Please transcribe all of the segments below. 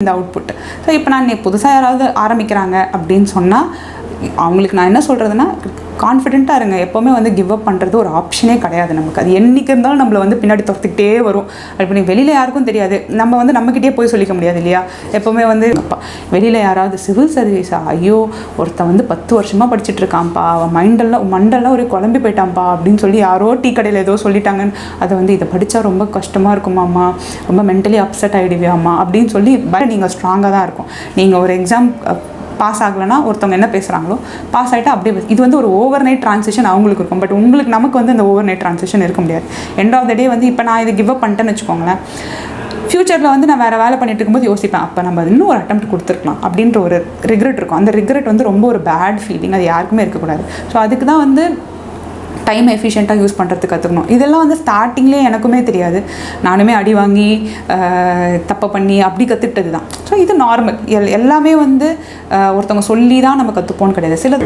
இந்த output so இப்போ நான் புதுசாக யாராவது ஆரம்பிக்கிறாங்க அப்படின்னு சொன்னால் அவங்களுக்கு நான் என்ன சொல்கிறதுனா கான்ஃபிடென்ட்டாக இருங்க. எப்போவுமே வந்து கிவ் அப் பண்ணுறது ஒரு ஆப்ஷனே கிடையாது நமக்கு. அது என்றைக்கு இருந்தாலும் நம்மளை வந்து பின்னாடி துரத்துக்கிட்டே வரும். அது நீங்கள் வெளியில் யாருக்கும் தெரியாது. நம்ம வந்து நம்மக்கிட்டே போய் சொல்லிக்க முடியாது இல்லையா? எப்போவுமே வந்து வெளியில் யாராவது சிவில் சர்வீஸா? ஐயோ ஒருத்தன் வந்து பத்து வருஷமாக படிச்சுட்டு இருக்கான்ப்பா. அவன் மைண்டெல்லாம் மண்டெல்லாம் ஒரு குழம்பி போயிட்டான்ப்பா அப்படின்னு சொல்லி யாரோ டீ கடையில் ஏதோ சொல்லிட்டாங்கன்னு அதை வந்து இதை படித்தா ரொம்ப கஷ்டமாக இருக்குமாம்மா? ரொம்ப மென்டலி அப்செட் ஆகிடுவியாம்மா அப்படின்னு சொல்லி பட் நீங்கள் ஸ்ட்ராங்காக தான் இருக்கும். நீங்கள் ஒரு எக்ஸாம் பாஸ் ஆகலைன்னா ஒருத்தவங்க என்ன பேசுகிறாங்களோ பாஸ் ஆகிட்டா அப்படியே இது வந்து ஒரு ஓவர் நைட் ட்ரான்சேஷன் அவங்களுக்கு இருக்கும். பட் உங்களுக்கு நமக்கு வந்து அந்த ஓவர் நைட் ட்ரான்சேஷன் இருக்க முடியாது. எண்ட் ஆஃப் த டே வந்து இப்போ நான் இதை கிவ் அப் பண்ணிட்டேன்னு வச்சுக்கோங்களேன். ஃப்யூச்சரில் வந்து நான் வேறு வேலை பண்ணிட்டு இருக்கும்போது யோசிப்பேன் அப்போ நம்ம இன்னும் ஒரு அட்டம் கொடுத்துருக்கலாம் அப்படின்ற ஒரு ரிக்ரெட் இருக்கும். அந்த ரிக்ரெட் வந்து ரொம்ப ஒரு பேட் ஃபீலிங் அது யாருக்குமே இருக்கக்கூடாது. ஸோ அதுக்கு தான் வந்து டைம் எஃபிஷியண்ட்டாக யூஸ் பண்ணுறதுக்கு கற்றுக்கணும் இதெல்லாம் வந்து ஸ்டார்டிங்லேயே எனக்குமே தெரியாது. நானுமே அடி வாங்கி தப்பை பண்ணி அப்படி கற்றுக்கிட்டது தான் ஸோ இது நார்மல் எல் எல்லாமே வந்து ஒருத்தவங்க சொல்லி தான் நம்ம கற்றுப்போன்னு கிடையாது. சில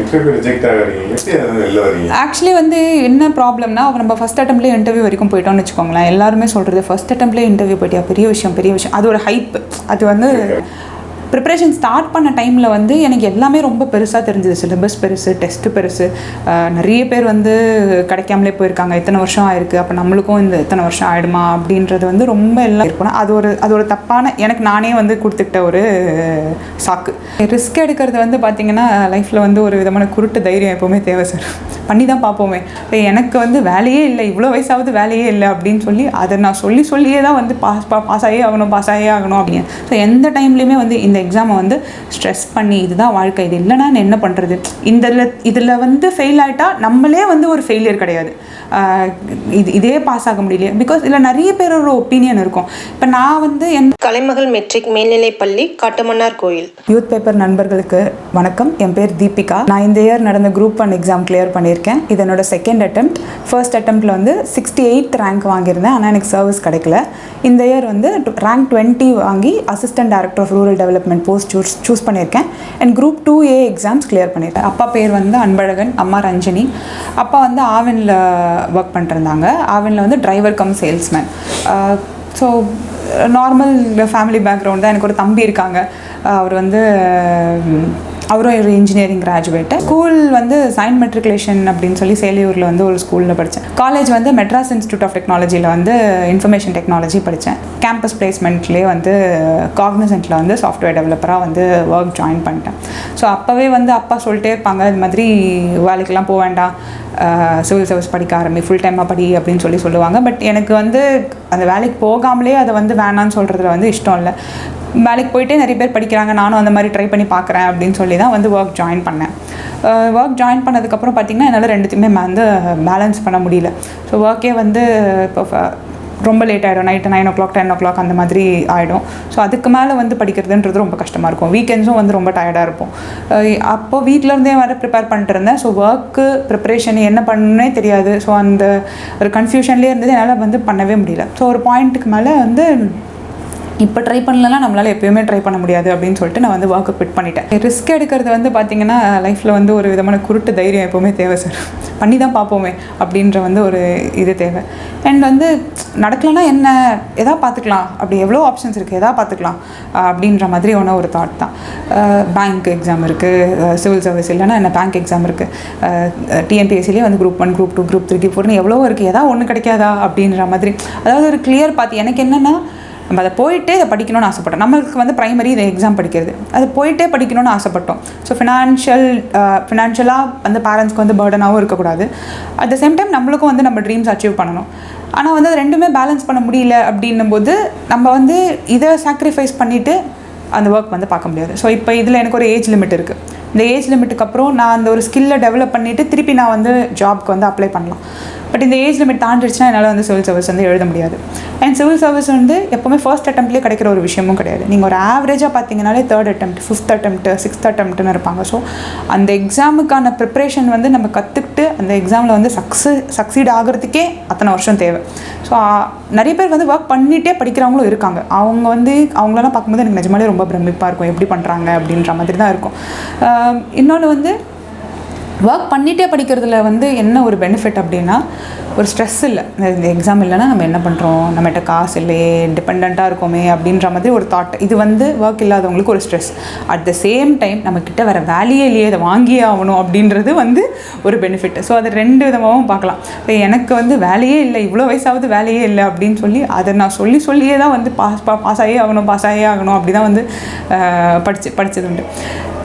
ஆக்சுவலி வந்து என்ன ப்ராப்ளம்னா நம்ம ஃபஸ்ட் அட்டம்ப்லேயே இன்டர்வியூ வரைக்கும் போயிட்டோம்னு வச்சுக்கோங்களேன். எல்லாருமே சொல்கிறது ஃபஸ்ட் அட்டம்ப்லேயே இன்டர்வியூ போயிட்டியா? பெரிய விஷயம் பெரிய விஷயம். அது ஒரு ஹைப் அது வந்து ப்ரிப்ரேஷன் ஸ்டார்ட் பண்ண டைமில் வந்து எனக்கு எல்லாமே ரொம்ப பெருசாக தெரிஞ்சது. சிலபஸ் பெருசு டெஸ்ட்டு பெருசு. நிறைய பேர் வந்து கிடைக்காமலே போயிருக்காங்க. இத்தனை வருஷம் ஆயிருக்கு? அப்போ நம்மளுக்கும் இந்த இத்தனை வருஷம் ஆகிடுமா அப்படின்றது வந்து ரொம்ப எல்லாம் இருக்கணும் அது ஒரு அது ஒரு தப்பான எனக்கு நானே வந்து கொடுத்துக்கிட்ட ஒரு சாக்கு. ரிஸ்க் எடுக்கிறது வந்து பார்த்திங்கன்னா லைஃப்பில் வந்து ஒரு விதமான குருட்டு தைரியம் எப்போவுமே தேவை சார் பண்ணி தான் பார்ப்போமே இப்போ எனக்கு வந்து வேலையே இல்லை. இவ்வளோ வயசாவது வேலையே இல்லை அப்படின்னு சொல்லி அதை நான் சொல்லி சொல்லியே தான் வந்து பாஸ் பாஸ் ஆகி ஆகணும் பாஸ் ஆகி ஆகணும் அப்படின்னு. ஸோ எந்த டைம்லையுமே வந்து இந்த எக்ஸாமை வந்து ஸ்ட்ரெஸ் பண்ணி இதுதான் வாழ்க்கை இது இல்லைன்னா நான் என்ன பண்ணுறது இதில் இதில் வந்து ஃபெயில் ஆகிட்டா நம்மளே வந்து ஒரு ஃபெயிலியர் கிடையாது. இது இதே பாஸ் ஆக முடியலையே. பிகாஸ் இதில் நிறைய பேரோட ஒப்பீனியன் இருக்கும். இப்போ நான் வந்து என் கலைமகள் மெட்ரிக் மேல்நிலைப்பள்ளி காட்டுமன்னார் கோயில். யூத் பேப்பர் நண்பர்களுக்கு வணக்கம். என் பேர் தீபிகா. நான் இந்த இயர் நடந்த குரூப் ஒன் எக்ஸாம் கிளியர் பண்ணியிருக்கேன். இது என்னோட செகண்ட் attempt. ஃபர்ஸ்ட் அட்டம்ப்டில் வந்து சிக்ஸ்டி எயிட் ரேங்க் வாங்கியிருந்தேன். ஆனால் எனக்கு சர்வீஸ் கிடைக்கல. இந்த இயர் வந்து ரேங்க் டுவெண்ட்டி வாங்கி assistant director of rural development post choose choose பண்ணியிருக்கேன். And group two A exams clear பண்ணியிருக்கேன் அப்பா பேர் வந்து அன்பழகன் அம்மா ரஞ்சினி. அப்பா வந்து ஆவினில் ஒர்க் பண்ணிட்டுருந்தாங்க. ஆவினில் வந்து driver cum salesman so normal family background தான். எனக்கு ஒரு தம்பி இருக்காங்க. அவர் வந்து அவரும் ஒரு இன்ஜினியரிங் கிராஜுவேட்டு ஸ்கூல் வந்து சைன் மெட்ரிகுலேஷன் அப்படின்னு சொல்லி சேலியூரில் வந்து ஒரு ஸ்கூலில் படித்தேன் காலேஜ் வந்து மெட்ராஸ் இன்ஸ்டியூட் ஆஃப் டெக்னாலஜியில் வந்து இன்ஃபர்மேஷன் டெக்னாலஜி படித்தேன் கேம்பஸ் பிளேஸ்மெண்ட்லேயே வந்து காக்னசென்ட்டில் வந்து சாஃப்ட்வேர் டெவலப்பராக வந்து ஒர்க் ஜாயின் பண்ணிட்டேன். ஸோ அப்போவே வந்து அப்பா சொல்லிட்டே இருப்பாங்க இது மாதிரி வேலைக்கெல்லாம் போக வேண்டாம். சிவில் சர்வீஸ் படிக்க ஆரம்பி ஃபுல் டைமாக படி அப்படின்னு சொல்லி சொல்லுவாங்க. பட் எனக்கு வந்து அந்த வேலைக்கு போகாமலே அதை வந்து வேணான்னு சொல்கிறதுல வந்து இஷ்டம் இல்லை. வேலைக்கு போயிட்டே நிறைய பேர் படிக்கிறாங்க நானும் அந்த மாதிரி ட்ரை பண்ணி பார்க்குறேன் அப்படின்னு சொல்லி தான் வந்து ஒர்க் ஜாயின் பண்ணேன். ஒர்க் ஜாயின் பண்ணதுக்கப்புறம் பார்த்திங்கன்னா என்னால் ரெண்டுத்தையுமே வந்து பேலன்ஸ் பண்ண முடியல. ஸோ ஒர்க்கே வந்து இப்போ ஃப- ரொம்ப லேட் ஆகிடும் night nine o'clock ten o'clock அந்த மாதிரி ஆகிடும் ஸோ அதுக்கு மேலே வந்து படிக்கிறதுன்றது ரொம்ப கஷ்டமாக இருக்கும். வீக்கெண்ட்ஸும் வந்து ரொம்ப டயர்டாக இருப்போம். அப்போது வீட்டிலருந்தே இருந்தே வர ப்ரிப்பேர் பண்ணிட்டு இருந்தேன். ஸோ ஒர்க்கு ப்ரிப்பரேஷன் என்ன பண்ணணுன்னே தெரியாது. ஸோ அந்த ஒரு கன்ஃபியூஷன்லேயே இருந்தது. என்னால் வந்து பண்ணவே முடியல. ஸோ ஒரு பாயிண்ட்டுக்கு மேலே வந்து இப்போ ட்ரை பண்ணலாம் நம்மளால் எப்பயுமே ட்ரை பண்ண முடியாது அப்படின்னு சொல்லிட்டு நான் வந்து வாக்கு குவிட் பண்ணிட்டேன். ரிஸ்க் எடுக்கிறது வந்து பார்த்தீங்கன்னா லைஃப்பில் வந்து ஒரு விதமான குருட்டு தைரியம் எப்போவுமே தேவை சார் பண்ணி தான் பார்ப்போமே அப்படின்ற வந்து ஒரு இது தேவை. அண்ட் வந்து நடக்கலைன்னா என்ன? எதா பார்த்துக்கலாம் அப்படி எவ்வளோ ஆப்ஷன்ஸ் இருக்குது எதா பார்த்துக்கலாம் அப்படின்ற மாதிரி ஒன்று ஒரு தாட் தான். பேங்க் எக்ஸாம் இருக்குது சிவில் சர்வீஸ் இல்லைன்னா என்ன பேங்க் எக்ஸாம் இருக்குது டிஎன்பிஎஸ்சிலே வந்து group one group two group three group ஃபோர்னு எவ்வளோ இருக்குது எதா ஒன்று கிடைக்காதா அப்படின்ற மாதிரி. அதாவது ஒரு கிளியர் பார்த்து எனக்கு என்னென்னா நம்ம அதை போயிட்டே இதை படிக்கணும்னு ஆசைப்பட்டோம். நம்மளுக்கு வந்து ப்ரைமரி இதை எக்ஸாம் படிக்கிறது. அது போயிட்டே படிக்கணும்னு ஆசைப்பட்டோம். ஸோ ஃபினான்ஷியல் ஃபினான்ஷியலாக வந்து பேரண்ட்ஸ்க்கு வந்து பேர்டனாகவும் இருக்கக்கூடாது. அட் த சேம் டைம் நம்மளுக்கும் வந்து நம்ம ட்ரீம்ஸ் அச்சீவ் பண்ணணும். ஆனால் வந்து அது ரெண்டுமே பேலன்ஸ் பண்ண முடியல அப்படின்னும் போது நம்ம வந்து இதை சாக்ரிஃபைஸ் பண்ணிவிட்டு அந்த ஒர்க் வந்து பார்க்க முடியாது. ஸோ இப்போ இதில் எனக்கு ஒரு ஏஜ் லிமிட் இருக்குது இந்த ஏஜ் லிமிட்டுக்கு அப்புறம் நான் அந்த ஒரு ஸ்கில்லை டெவலப் பண்ணிவிட்டு திருப்பி நான் வந்து ஜாப்க்கு வந்து அப்ளை பண்ணலாம். பட் இந்த ஏஜ் லிமிட் தாண்டிடுச்சுன்னா என்னால் வந்து சிவில் சர்வீஸ் வந்து எழுத முடியாது. அண்ட் சிவில் சர்வீஸ் வந்து எப்போவுமே ஃபர்ஸ்ட் அட்டம்ப்ட்லேயே கிடைக்கிற ஒரு விஷயமும் கிடையாது. நீங்கள் ஒரு ஆவரேஜாக பார்த்தீங்கனாலே third attempt fifth attempt sixth அட்டம்ப்ட்னு இருப்பாங்க. ஸோ அந்த எக்ஸாமுக்கான ப்ரிப்ரேஷன் வந்து நம்ம கற்றுக்கிட்டு அந்த எக்ஸாமில் வந்து சக்ஸஸ் சக்சீட் ஆகிறதுக்கே அத்தனை வருஷம் தேவை. ஸோ நிறைய பேர் வந்து ஒர்க் பண்ணிகிட்டே படிக்கிறவங்களும் இருக்காங்க. அவங்க வந்து அவங்களெல்லாம் பார்க்கும்போது எனக்கு நிஜமாலே ரொம்ப பிரமிப்பாக இருக்கும். எப்படி பண்ணுறாங்க அப்படின்ற மாதிரி தான் இருக்கும். இன்னொன்று வந்து ஒர்க் பண்ணிகிட்டே படிக்கிறதுல வந்து என்ன ஒரு பெனிஃபிட் அப்படின்னா ஒரு ஸ்ட்ரெஸ் இல்லை. இந்த எக்ஸாம் இல்லைன்னா நம்ம என்ன பண்ணுறோம் நம்மகிட்ட காசு இல்லையே டிபெண்ட்டாக இருக்கோமே அப்படின்ற மாதிரி ஒரு தாட் இது வந்து ஒர்க் இல்லாதவங்களுக்கு ஒரு stress at the same time நம்மக்கிட்ட வர வேலையே இல்லையே அதை வாங்கியே ஆகணும் அப்படின்றது வந்து ஒரு பெனிஃபிட் ஸோ அது ரெண்டு விதமாகவும் பார்க்கலாம். இப்போ எனக்கு வந்து வேலையே இல்லை இவ்வளோ வயசாவது வேலையே இல்லை அப்படின்னு சொல்லி அதை நான் சொல்லி சொல்லியே தான் வந்து பாஸ் பாஸ் ஆகி ஆகணும் பாஸ் ஆகி ஆகணும் அப்படி தான் வந்து படித்து படிச்சு படித்தது உண்டு.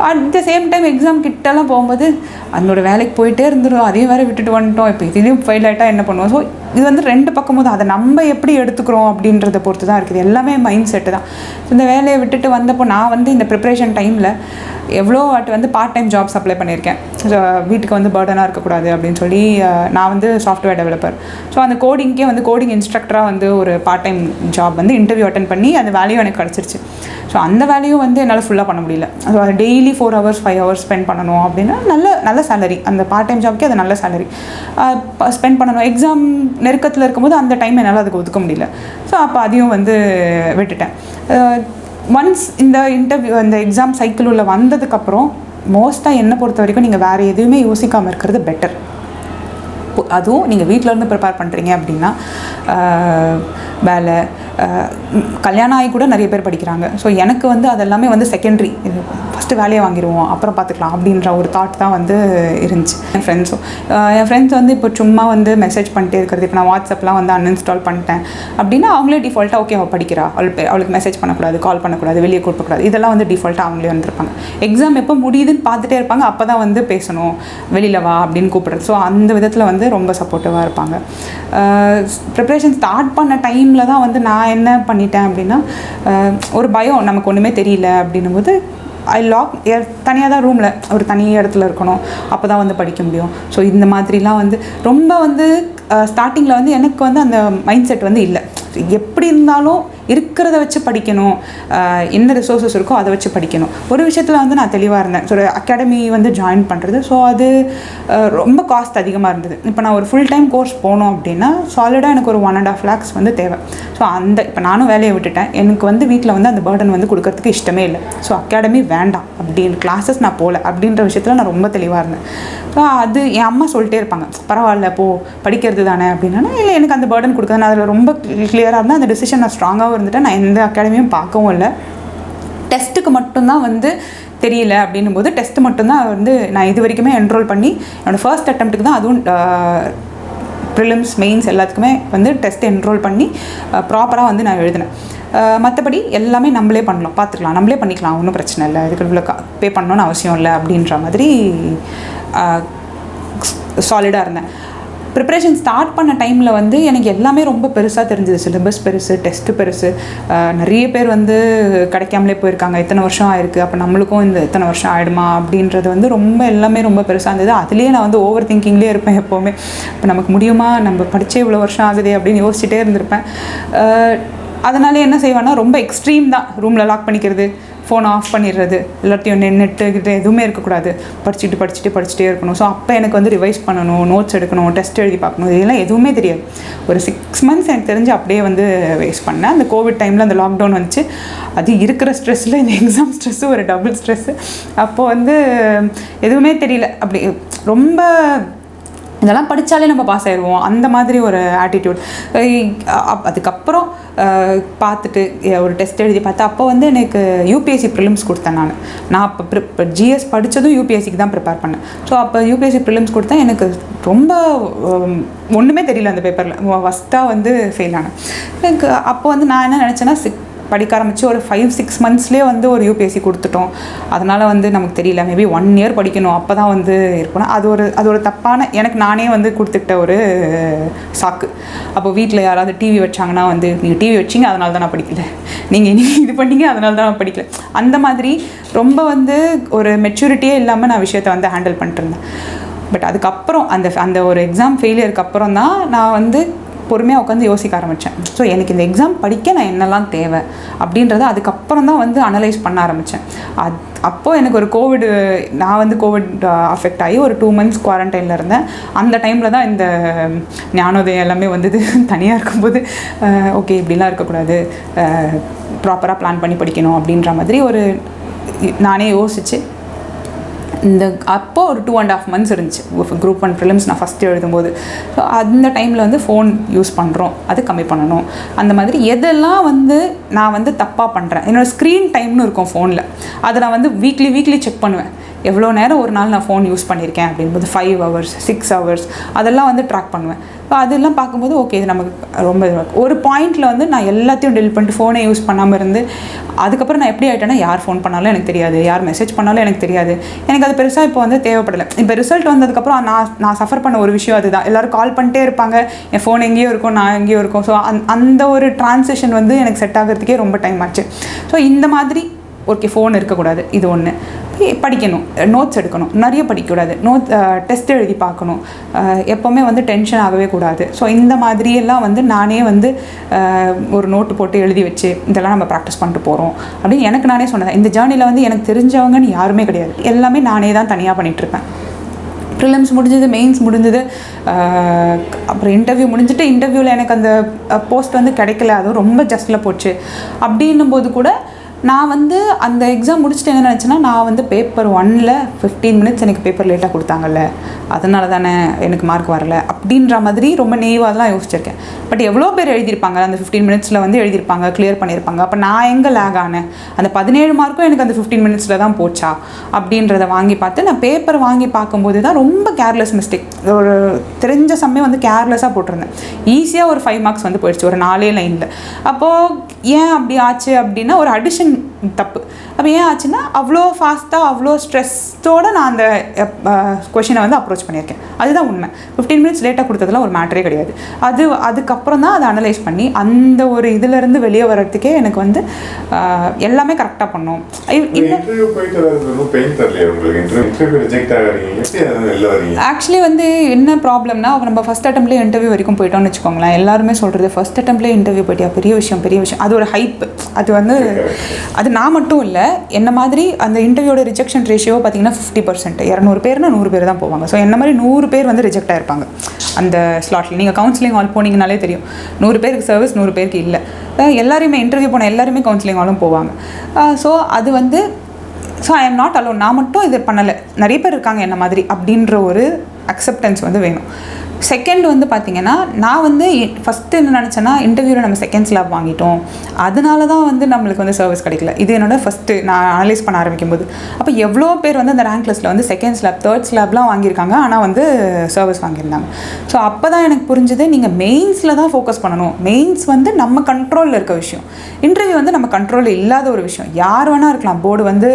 At the same time exam கிட்டலாம் போகும்போது அதனோட வேலைக்கு போயிட்டே இருந்துடும் அதையும் வேறு விட்டுட்டு வந்துட்டோம். இப்போ இதுலேயும் ஃபெயில் ஆகிட்டா என்ன பண்ணுவோம்? ஸோ இது வந்து ரெண்டு பக்கமும் தான். அதை நம்ம எப்படி எடுத்துக்கிறோம் அப்படின்றத பொறுத்து தான் இருக்குது. எல்லாமே மைண்ட் செட்டு தான். இந்த வேலையை விட்டுட்டு வந்தப்போ நான் வந்து இந்த ப்ரிப்ரேஷன் டைமில் எவ்வளோ வாட்டி வந்து பார்ட் டைம் ஜாப்ஸ் அப்ளை பண்ணியிருக்கேன் வீட்டுக்கு வந்து பேர்டனாக இருக்கக்கூடாது அப்படின்னு சொல்லி நான் வந்து சாஃப்ட்வேர் டெவலப்பர் ஸோ அந்த கோடிங்க்கே வந்து கோடிங் இன்ஸ்ட்ரக்டராக வந்து ஒரு பார்ட் டைம் ஜாப் வந்து இன்டர்வியூ அட்டன் பண்ணி அந்த வேலையும் எனக்கு கிடச்சிருச்சு. ஸோ அந்த வேலையும் வந்து என்னால் ஃபுல்லாக பண்ண முடியல. So daily four hours five hours spend பண்ணணும் அப்படின்னா நல்ல நல்ல சேலரி அந்த பார்ட் டைம் ஜாப்க்கே அது நல்ல சேலரி ஸ்பெண்ட் பண்ணணும். எக்ஸாம் நெருக்கத்தில் இருக்கும்போது அந்த டைம் என்னால் அதுக்கு ஒதுக்க முடியல. ஸோ அப்போ அதையும் வந்து விட்டுட்டேன். ஒன்ஸ் இந்த இன்டர்வியூ இந்த எக்ஸாம் சைக்கிள் உள்ள வந்ததுக்கப்புறம் மோஸ்ட்டாக என்னை பொறுத்த வரைக்கும் நீங்கள் வேறு எதுவுமே யோசிக்காமல் இருக்கிறது பெட்டர் அதுவும் நீங்கள் வீட்டில் இருந்து ப்ரிப்பேர் பண்ணுறீங்க அப்படின்னா வேலை கல்யாணம் ஆகி கூட நிறைய பேர் படிக்கிறாங்க. ஸோ எனக்கு வந்து அதெல்லாமே வந்து செகண்டரி ஃபஸ்ட்டு வேலையை வாங்கிடுவோம் அப்புறம் பார்த்துக்கலாம் அப்படின்ற ஒரு தாட் தான் வந்து இருந்துச்சு. என் ஃப்ரெண்ட்ஸும் என் ஃப்ரெண்ட்ஸ் வந்து இப்போ சும்மா வந்து மெசேஜ் பண்ணிட்டே இருக்கிறது. இப்போ நான் வாட்ஸ்அப்லாம் வந்து அன்இன்ஸ்டால் பண்ணிட்டேன். அப்படின்னா அவங்களே டிஃபால்ட்டாக ஓகே அவள் படிக்கிறா. அவள் அவளுக்கு மெசேஜ் பண்ணக்கூடாது கால் பண்ணக்கூடாது வெளியே கூப்பிடக்கூடாது. இதெல்லாம் வந்து டிஃபால்ட்டாக அவங்களே வந்திருப்பாங்க. எக்ஸாம் எப்போ முடியுதுன்னு பார்த்துட்டே இருப்பாங்க. அப்போ தான் வந்து பேசணும். வெளியில் வா அப்படின்னு கூப்பிடுறது. ஸோ அந்த விதத்தில் வந்து ரொம்ப சப்போர்ட்டிவாக இருப்பாங்க. ப்ரிப்ரேஷன் ஸ்டார்ட் பண்ண டைமில் தான் வந்து நான் என்ன பண்ணிட்டேன் அப்படின்னா ஒரு பயம் நமக்கு ஒன்றுமே தெரியல அப்படின்னும் போது ஐ லாக் தனியாக தான் ரூமில் ஒரு தனி இடத்துல இருக்கணும். அப்போ தான் வந்து படிக்க முடியும். ஸோ இந்த மாதிரிலாம் வந்து ரொம்ப வந்து ஸ்டார்டிங்கில் வந்து எனக்கு வந்து அந்த மைண்ட் செட் வந்து இல்லை. எப்படி இருந்தாலும் இருக்கிறத வச்சு படிக்கணும். என்ன ரிசோர்ஸஸ் இருக்கோ அதை வச்சு படிக்கணும். ஒரு விஷயத்தில் வந்து நான் தெளிவாக இருந்தேன். ஸோ அகாடமி வந்து ஜாயின் பண்ணுறது ஸோ அது ரொம்ப காஸ்ட் அதிகமாக இருந்தது. இப்போ நான் ஒரு ஃபுல் டைம் கோர்ஸ் போனோம் அப்படின்னா சாலிடாக எனக்கு ஒரு ஒன் அண்ட் ஆஃப் லேக்ஸ் வந்து தேவை. ஸோ அந்த இப்போ நானும் வேலையை விட்டுட்டேன். எனக்கு வந்து வீட்டில் வந்து அந்த பேர்டன் வந்து கொடுக்கறதுக்கு இஷ்டமே இல்லை. ஸோ அகாடமி வேண்டாம். அப்படின்னு கிளாஸஸ் நான் போகல அப்படின்ற விஷயத்தில் நான் ரொம்ப தெளிவாக இருந்தேன். ஸோ அது என் அம்மா சொல்லிட்டே இருப்பாங்க. பரவாயில்ல போ படிக்கிறது தானே? அப்படின்னா இல்லை எனக்கு அந்த பேர்டன் கொடுக்குறது நான் அதில் ரொம்ப கிளியராக இருந்தால் அந்த டிசிஷன் நான் ஸ்ட்ராங்காகவும் இருந்துட்டேன். நான் எந்த அகாடமியும் பார்க்கவும் இல்லை. டெஸ்ட்டுக்கு மட்டும்தான் வந்து தெரியல அப்படின்னும் போது டெஸ்ட் மட்டும்தான் வந்து நான் இது வரைக்குமே என்ரோல் பண்ணி என்னோடய ஃபர்ஸ்ட் அட்டம்ப்ட்டுக்கு தான் அதுவும் ப்ரிலிம்ஸ் மெயின்ஸ் எல்லாத்துக்குமே வந்து டெஸ்ட் என்ரோல் பண்ணி ப்ராப்பராக வந்து நான் எழுதினேன். மற்றபடி எல்லாமே நம்மளே பண்ணலாம். பார்த்துக்கலாம். நம்மளே பண்ணிக்கலாம். ஒன்றும் பிரச்சனை இல்லை. இதுக்கு இவ்வளோ பே பண்ணணும்னு அவசியம் இல்லை அப்படின்ற மாதிரி சாலிடாக இருந்தேன். ப்ரிப்பரேஷன் ஸ்டார்ட் பண்ண டைமில் வந்து எனக்கு எல்லாமே ரொம்ப பெருசாக தெரிஞ்சது. சிலபஸ் பெருசு டெஸ்ட்டு பெருசு. நிறைய பேர் வந்து கிடைக்காமலே போயிருக்காங்க. இத்தனை வருஷம் ஆயிருக்கு? அப்போ நம்மளுக்கும் இந்த இத்தனை வருஷம் ஆகிடுமா அப்படின்றது வந்து ரொம்ப எல்லாமே ரொம்ப பெருசாக இருந்தது. அதுலேயே நான் வந்து ஓவர் திங்கிங்லேயே இருப்பேன் எப்போவுமே. இப்போ நமக்கு முடியுமா? நம்ம படித்தே இவ்வளோ வருஷம் ஆகுதே அப்படின்னு யோசிச்சுட்டே இருந்திருப்பேன். அதனால என்ன செய்வேன்னா ரொம்ப எக்ஸ்ட்ரீம் தான். ரூமில் லாக் பண்ணிக்கிறது. ஃபோனை ஆஃப் பண்ணிடுறது எல்லாத்தையும் நின்றுட்டுக்கிட்டு எதுவுமே இருக்கக்கூடாது. படிச்சுட்டு படிச்சுட்டு படிச்சுட்டே இருக்கணும். ஸோ அப்போ எனக்கு வந்து ரிவைஸ் பண்ணணும் நோட்ஸ் எடுக்கணும் டெஸ்ட் எழுதி பார்க்கணும் இதெல்லாம் எதுவுமே தெரியாது. ஒரு சிக்ஸ் மந்த்ஸ் எனக்கு தெரிஞ்சு அப்படியே வந்து வேஸ்ட் பண்ணேன். அந்த கோவிட் டைமில் அந்த லாக்டவுன் வந்துச்சு. அது இருக்கிற ஸ்ட்ரெஸ்ஸில் இந்த எக்ஸாம் ஸ்ட்ரெஸ்ஸு ஒரு டபுள் ஸ்ட்ரெஸ்ஸு அப்போது வந்து எதுவுமே தெரியல. அப்படி ரொம்ப இதெல்லாம் படித்தாலே நம்ம பாஸ் ஆயிடுவோம் அந்த மாதிரி ஒரு ஆட்டிடியூட் அதுக்கப்புறம் பார்த்துட்டு ஒரு டெஸ்ட் எழுதி பார்த்தா அப்போ வந்து எனக்கு யூபிஎஸ்சி ப்ரிலிம்ஸ் கொடுத்தேன் நான். நான் அப்போ ப்ரி ஜிஎஸ் படித்ததும் யூபிஎஸ்சிக்கு தான் ப்ரிப்பேர் பண்ணேன். ஸோ அப்போ யூபிஎஸ்சி ப்ரிலிம்ஸ் கொடுத்தேன். எனக்கு ரொம்ப ஒன்றுமே தெரியல அந்த பேப்பரில் ஃபஸ்ட்டாக வந்து ஃபெயில் ஆனேன். எனக்கு அப்போ வந்து நான் என்ன நினச்சேன்னா சிக் படிக்க ஆரம்பித்து ஒரு ஃபைவ் சிக்ஸ் மந்த்ஸ்லேயே வந்து ஒரு யூபிஎஸ்சி கொடுத்துட்டோம். அதனால் வந்து நமக்கு தெரியல. மேபி ஒன் இயர் படிக்கணும். அப்போ தான் வந்து இருக்கணும். அது ஒரு அது ஒரு தப்பான எனக்கு நானே வந்து கொடுத்துக்கிட்ட ஒரு சாக்கு. அப்போ வீட்டில் யாராவது டிவி வச்சாங்கன்னா வந்து நீங்கள் டிவி வச்சிங்க அதனால தான் நான் படிக்கல. நீங்கள் இனி இது பண்ணீங்க அதனால தான் நான் படிக்கல. அந்த மாதிரி ரொம்ப வந்து ஒரு மெச்சூரிட்டியே இல்லாமல் நான் விஷயத்தை வந்து ஹேண்டில் பண்ணிட்டு இருந்தேன். பட் அதுக்கப்புறம் அந்த அந்த ஒரு எக்ஸாம் ஃபெயிலியருக்கு அப்புறம் தான் நான் வந்து பொறுமையாக உட்காந்து யோசிக்க ஆரம்பித்தேன் ஸோ எனக்கு இந்த எக்ஸாம் படிக்க நான் என்னெல்லாம் தேவை அப்படின்றத அதுக்கப்புறம் தான் வந்து அனலைஸ் பண்ண ஆரம்பித்தேன் அது அப்போது எனக்கு ஒரு கோவிடு நான் வந்து கோவிட் அஃபெக்ட் ஆகி ஒரு டூ மந்த்ஸ் குவாரண்டைனில் இருந்தேன். அந்த டைமில் தான் இந்த ஞானோதயம் எல்லாமே வந்தது. தனியாக இருக்கும்போது ஓகே இப்படிலாம் இருக்கக்கூடாது. ப்ராப்பராக பிளான் பண்ணி படிக்கணும் அப்படின்ற மாதிரி ஒரு நானே யோசித்து இந்த அப்போ ஒரு டூ அண்ட் ஆஃப் மந்த்ஸ் இருந்துச்சு. குரூப் ஒன் ப்ரிலிம்ஸ் நான் ஃபஸ்ட்டு எழுதும்போது. ஸோ அந்த டைமில் வந்து ஃபோன் யூஸ் பண்ணுறோம் அது கம்மி பண்ணணும். அந்த மாதிரி எதெல்லாம் வந்து நான் வந்து தப்பாக பண்ணுறேன் என்னோடய ஸ்க்ரீன் டைம்னு இருக்கும் ஃபோனில் அதை நான் வந்து வீக்லி வீக்லி செக் பண்ணுவேன். எவ்வளோ நேரம் ஒரு நாள் நான் ஃபோன் யூஸ் பண்ணியிருக்கேன் அப்படின்போது ஃபைவ் ஹவர்ஸ் சிக்ஸ் ஹவர்ஸ் அதெல்லாம் வந்து ட்ராக் பண்ணுவேன். அதெல்லாம் பார்க்கும்போது ஓகே இது நமக்கு ரொம்ப ஒரு பாயிண்டில் வந்து நான் எல்லாத்தையும் டெல் பண்ணிட்டு ஃபோனை யூஸ் பண்ணாமல் இருந்து அதுக்கப்புறம் நான் எப்படி ஆகிட்டேன்னா யார் ஃபோன் பண்ணாலும் எனக்கு தெரியாது. யார் மெசேஜ் பண்ணாலும் எனக்கு தெரியாது. எனக்கு அது பெருசாக இப்போ வந்து தேவைப்படலை. இப்போ ரிசல்ட் வந்ததுக்கப்புறம் நான் நான் சஃபர் பண்ண ஒரு விஷயம் அதுதான். எல்லோரும் கால் பண்ணிட்டே இருப்பாங்க. என் ஃபோன் எங்கேயோ இருக்கும் நான் எங்கேயோ இருக்கும். ஸோ அந் அந்த ஒரு ட்ரான்ஸேஷன் வந்து எனக்கு செட் ஆகிறதுக்கே ரொம்ப டைம் ஆச்சு. ஸோ இந்த மாதிரி ஓகே ஃபோன் இருக்கக்கூடாது. இது ஒன்று படிக்கணும். நோட்ஸ் எடுக்கணும். நிறைய படிக்கக்கூடாது. நோட் டெஸ்ட் எழுதி பார்க்கணும். எப்போவுமே வந்து டென்ஷன் ஆகவே கூடாது. ஸோ இந்த மாதிரியெல்லாம் வந்து நானே வந்து ஒரு நோட்டு போட்டு எழுதி வச்சு இதெல்லாம் நம்ம ப்ராக்டிஸ் பண்ணிட்டு போகிறோம் அப்படின்னு எனக்கு நானே சொன்னேன். இந்த ஜேர்னியில் வந்து எனக்கு தெரிஞ்சவங்கன்னு யாருமே கிடையாது. எல்லாமே நானே தான் தனியாக பண்ணிகிட்ருப்பேன் ப்ரிலிம்ஸ் முடிஞ்சது மெயின்ஸ் முடிஞ்சது அப்புறம் இன்டர்வியூ முடிஞ்சுட்டு இன்டர்வியூவில் எனக்கு அந்த போஸ்ட் வந்து கிடைக்கல. அதுவும் ரொம்ப ஜஸ்ட்டில் போச்சு. அப்படின்னும் போது கூட நான் வந்து அந்த எக்ஸாம் முடிச்சுட்டு என்ன நினச்சேன்னா நான் வந்து பேப்பர் ஒன்னில் ஃபிஃப்டீன் மினிட்ஸ் எனக்கு பேப்பர் லேட்டாக கொடுத்தாங்கல்ல. அதனால தானே எனக்கு மார்க் வரல. அப்படின்ற மாதிரி ரொம்ப நெய்வாக யோசிச்சிருக்கேன். பட் எவ்வளோ பேர் எழுதியிருப்பாங்க அந்த ஃபிஃப்டீன் மினிட்ஸில் வந்து எழுதியிருப்பாங்க கிளியர் பண்ணியிருப்பாங்க. அப்போ நான் எங்கே லேக் ஆனேன்? அந்த பதினேழு மார்க்கும் எனக்கு அந்த ஃபிஃப்டீன் மினிட்ஸில் தான் போச்சா? அப்படின்றத வாங்கி பார்த்து நான் பேப்பர் வாங்கி பார்க்கும்போது தான் ரொம்ப கேர்லெஸ் மிஸ்டேக் ஒரு தெரிஞ்ச சமயம் வந்து கேர்லெஸ்ஸாக போட்டிருந்தேன். ஈஸியாக ஒரு ஃபைவ் மார்க்ஸ் வந்து போயிடுச்சு ஒரு நாலே லைனில் அப்போது ஏன் அப்படி ஆச்சு அப்படின்னா ஒரு அடிஷன் தப்பு அப்போ ஏன் ஆச்சுன்னா அவ்வளோ ஃபாஸ்ட்டாக அவ்வளோ ஸ்ட்ரெஸ்ஸோடு நான் அந்த கொஷினை வந்து அப்ரோச் பண்ணியிருக்கேன். அதுதான் உண்மை. ஃபிஃப்டீன் மினிட்ஸ் லேட்டாக கொடுத்ததுலாம் ஒரு மேட்டரே கிடையாது. அது அதுக்கப்புறம் தான் அதை அனலைஸ் பண்ணி அந்த ஒரு இதுலேருந்து வெளியே வர்றதுக்கே எனக்கு வந்து எல்லாமே கரெக்டாக பண்ணோம். ஆக்சுவலி வந்து என்ன ப்ராப்ளம்னா நம்ம ஃபஸ்ட் அட்டம்ப்லேயே இன்டர்வியூ வரைக்கும் போயிட்டோம்னு வச்சுக்கோங்களேன். எல்லாருமே சொல்கிறது ஃபஸ்ட் அட்டம்ப்லேயே இன்டர்வியூ போயிட்டியா? பெரிய விஷயம் பெரிய விஷயம். அது ஒரு ஹைப் அது வந்து அது நான் மட்டும் இல்லை. என்ன மாதிரி அந்த இன்டர்வியூட ரிஜெக்ஷன் ரேஷியோ பார்த்தீங்கன்னா ஃபிஃப்டி பர்சன்ட் இரநூறு பேர்னா நூறு பேர் தான் போவாங்க. ஸோ என்ன மாதிரி நூறு பேர் வந்து ரிஜெக்ட் ஆயிருப்பாங்க. அந்த ஸ்லாட்டில் நீங்கள் கவுன்சிலிங் ஹால் போனீங்கனாலே தெரியும். நூறு பேருக்கு சர்வீஸ் நூறு பேருக்கு இல்லை. எல்லாருமே இன்டர்வியூ போன எல்லாருமே கவுன்சிலிங் ஹாலும் போவாங்க. ஸோ அது வந்து so I am not alone நான் மட்டும் இது பண்ணலை. நிறைய பேர் இருக்காங்க என்ன மாதிரி அப்படின்ற ஒரு அக்செப்டன்ஸ் வந்து வேணும். செகண்ட் வந்து பார்த்திங்கன்னா நான் வந்து ஃபஸ்ட்டு என்ன நினச்சேன்னா இன்டர்வியூவில் நம்ம செகண்ட் ஸ்லாப் வாங்கிட்டோம். அதனால தான் வந்து நம்மளுக்கு வந்து சர்வீஸ் கிடைக்கல. இது என்னோட ஃபஸ்ட்டு நான் அனலைஸ் பண்ண ஆரம்பிக்கும் போது அப்போ எவ்வளோ பேர் வந்து அந்த ரேங்க் லிஸ்ட்டில் வந்து செகண்ட் ஸ்லாப் தேர்ட் ஸ்லாப்லாம் வாங்கியிருக்காங்க. ஆனால் வந்து சர்வீஸ் வாங்கியிருந்தாங்க. ஸோ அப்போ தான் எனக்கு புரிஞ்சுது நீங்கள் மெயின்ஸில் தான் ஃபோக்கஸ் பண்ணணும். மெயின்ஸ் வந்து நம்ம கண்ட்ரோலில் இருக்க விஷயம். இன்டர்வியூ வந்து நம்ம கண்ட்ரோலில் இல்லாத ஒரு விஷயம். யார் வேணால் இருக்கலாம். போர்டு வந்து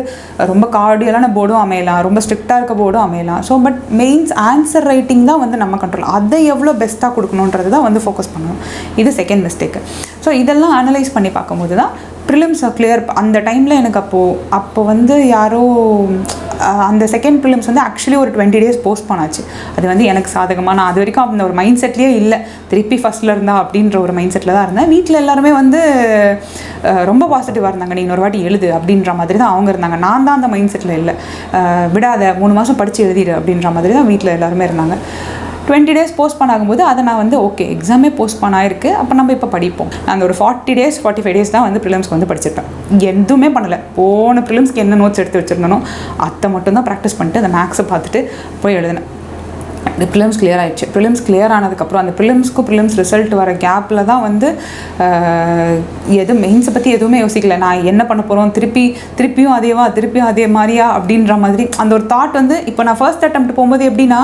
ரொம்ப கார்டியலான போர்டும் அமையலாம். ரொம்ப ஸ்ட்ரிக்டாக இருக்க போர்டும் அமையலாம். So but mains answer writing தான் வந்து நம்ம கண்ட்ரோல் அதை எவ்வளோ பெஸ்ட்டாக கொடுக்கணுன்றது தான் வந்து ஃபோக்கஸ் பண்ணணும். இது செகண்ட் மிஸ்டேக்கு ஸோ இதெல்லாம் அனலைஸ் பண்ணி பார்க்கும்போது தான் ப்ரிலிம்ஸை கிளியர் அந்த டைமில் எனக்கு அப்போது அப்போ வந்து யாரோ அந்த செகண்ட் ப்ரிலிம்ஸ் வந்து ஆக்சுவலி ஒரு டுவெண்ட்டி டேஸ் போஸ்ட் பண்ணாச்சு. அது வந்து எனக்கு சாதகமாக நான் அது வரைக்கும் அந்த ஒரு மைண்ட் செட்லேயே இல்லை. திருப்பி ஃபஸ்ட்டில் இருந்தா அப்படின்ற ஒரு மைண்ட் செட்டில் தான் இருந்தேன். வீட்டில் எல்லாருமே வந்து ரொம்ப பாசிட்டிவாக இருந்தாங்க. நீ இன்னொரு வாட்டி எழுது அப்படின்ற மாதிரி தான் அவங்க இருந்தாங்க. நான் தான் அந்த மைண்ட் செட்டில் இல்லை. விடாத மூணு மாதம் படித்து எழுதிடு அப்படின்ற மாதிரி தான் வீட்டில் எல்லாருமே இருந்தாங்க. டுவெண்ட்டி டேஸ் போஸ்ட் ஆகும்போது அதை நான் வந்து ஓகே எக்ஸாமே போஸ்ட் ஆயிருக்கு அப்போ நம்ம இப்போ படிப்போம். நான் அந்த ஒரு forty days forty five days தான் வந்து ப்ரிலிம்ஸ்க்கு வந்து படிச்சிருப்பேன். எதுவுமே பண்ணலை. போன ப்ரிலிம்ஸ்க்கு என்ன நோட்ஸ் எடுத்து வச்சுருந்தனோ அதை மட்டும் தான் ப்ராக்டிஸ் பண்ணிட்டு அந்த மேக்ஸை பார்த்துட்டு போய் எழுதினேன். ப்ரிலிம்ஸ் கிளியர் ஆயிடுச்சு. ப்ரிலிம்ஸ் கிளியர் ஆனதுக்கப்புறம் அந்த ப்ரிலிம்ஸ்க்கும் ப்ரிலிம்ஸ் ரிசல்ட் வர கேப்பில் தான் வந்து எதுவும் எது மெயின்ஸை பற்றி எதுவுமே யோசிக்கல. நான் என்ன பண்ண போகிறோம் திருப்பி திருப்பியும் அதேவா திருப்பியும் அதே மாதிரியா அப்படின்ற மாதிரி அந்த ஒரு தாட் வந்து இப்போ நான் ஃபர்ஸ்ட் அட்டம் போகும்போது எப்படின்னா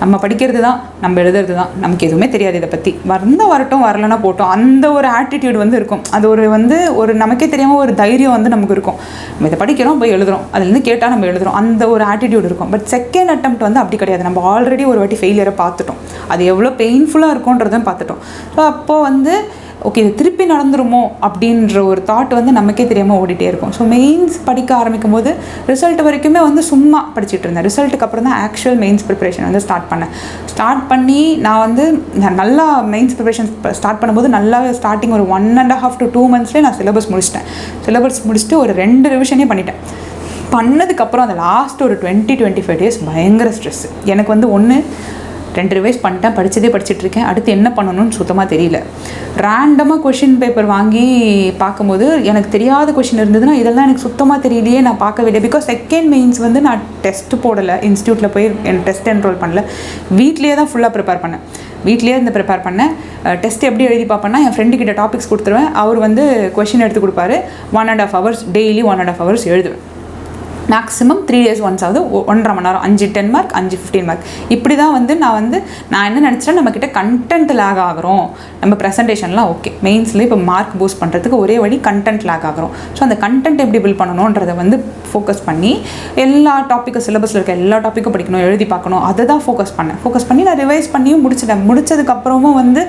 நம்ம படிக்கிறது தான் நம்ம எழுதுறது தான். நமக்கு எதுவுமே தெரியாது இதை பற்றி வந்த வரட்டும் வரலன்னா போட்டோம். அந்த ஒரு ஆட்டிடியூட் வந்து இருக்கும். அது ஒரு வந்து ஒரு நமக்கே தெரியாமல் ஒரு தைரியம் வந்து நமக்கு இருக்கும். நம்ம இதை படிக்கிறோம் போய் எழுதுறோம். அதுலேருந்து கேட்டால் நம்ம எழுதுறோம். அந்த ஒரு ஆட்டிடியூட் இருக்கும். பட் செகண்ட் அட்டம் வந்து அப்படி கிடையாது. நம்ம ஆல்ரெடி ஒரு வாட்டி ஃபெயிலியரை பார்த்துட்டோம். அது எவ்வளோ பெயின்ஃபுல்லாக இருக்கும்ன்றதும் பார்த்துட்டோம். ஸோ அப்போது வந்து ஓகே இது திருப்பி நடந்துருமோ அப்படின்ற ஒரு தாட் வந்து நமக்கே தெரியாமல் ஓடிட்டே இருக்கும். ஸோ மெயின்ஸ் படிக்க ஆரம்பிக்கும் போது ரிசல்ட் வரைக்குமே வந்து சும்மா படிச்சுட்டு இருந்தேன். ரிசல்ட்டுக்கு அப்புறம் தான் ஆக்சுவல் மெயின்ஸ் ப்ரிப்பரேஷன் வந்து ஸ்டார்ட் பண்ணேன். ஸ்டார்ட் பண்ணி நான் வந்து நான் நல்லா மெயின்ஸ் ப்ரிப்பரேஷன் ஸ்டார்ட் பண்ணும்போது நல்லா ஸ்டார்டிங் ஒரு one and half to two மந்த்ஸ்லேயே நான் சிலபஸ் முடிச்சிட்டேன். சிலபஸ் முடிச்சுட்டு ஒரு ரெண்டு ரிவிஷனே பண்ணிட்டேன். பண்ணதுக்கப்புறம் அந்த லாஸ்ட் ஒரு டுவெண்ட்டி டுவெண்ட்டி ஃபைவ் டேஸ் பயங்கர ஸ்ட்ரெஸ் எனக்கு வந்து ஒன்று ரெண்டு ரிவைஸ் பண்ணிட்டேன் படித்ததே படிச்சிட்டுருக்கேன் அடுத்து என்ன பண்ணணும்னு சுத்தமாக தெரியல. ரேண்டமாக கொஷின் பேப்பர் வாங்கி பார்க்கும்போது எனக்கு தெரியாத கொஷின் இருந்ததுன்னா இதெல்லாம் எனக்கு சுத்தமாக தெரியலையே நான் பார்க்கவில்லை பிகாஸ் செகண்ட் மெயின்ஸ் வந்து நான் டெஸ்ட் போடலை. இன்ஸ்டியூட்டில் போய் என் டெஸ்ட் என்ரோல் பண்ணல. வீட்லேயே தான் ஃபுல்லாக ப்ரிப்பேர் பண்ணேன். வீட்லேயே இருந்து ப்ரிப்பேர் பண்ணேன். டெஸ்ட் எப்படி எழுதி பார்ப்பேன்னா என் ஃப்ரெண்டு கிட்ட டாபிக்ஸ் கொடுத்துருவேன். அவர் வந்து கொஷின் எடுத்து கொடுப்பாரு. One and half hours daily one and half hours எழுதுவேன். மேக்ஸிமம் த்ரீ டேஸ் ஒன்ஸ் ஆகுது. ஒன்றரை மணி நேரம். அஞ்சு டென் மார்க் அஞ்சு ஃபிஃப்டீன் மார்க் இப்படி தான் வந்து நான் வந்து நான் என்ன நினச்சிட்டேன் நம்மக்கிட்ட கண்டென்ட் லேக் ஆகிறோம். நம்ம ப்ரெசன்டேஷன்லாம் ஓகே மெயின்ஸில் இப்போ மார்க் பூஸ்ட் பண்ணுறதுக்கு ஒரே வழி கண்டென்ட் லேக் ஆகிறோம். ஸோ அந்த கண்டென்ட் எப்படி பில்ட் பண்ணணுன்றதை வந்து ஃபோக்கஸ் பண்ணி எல்லா டாப்பிக்கும் சிலபஸில் இருக்க எல்லா டாப்பிக்கும் படிக்கணும் எழுதி பார்க்கணும். அதை தான் ஃபோக்கஸ் பண்ணேன். ஃபோக்கஸ் பண்ணி நான் ரிவைஸ் பண்ணியும் முடிச்சிட்டேன். முடிச்சதுக்கப்புறமும் வந்து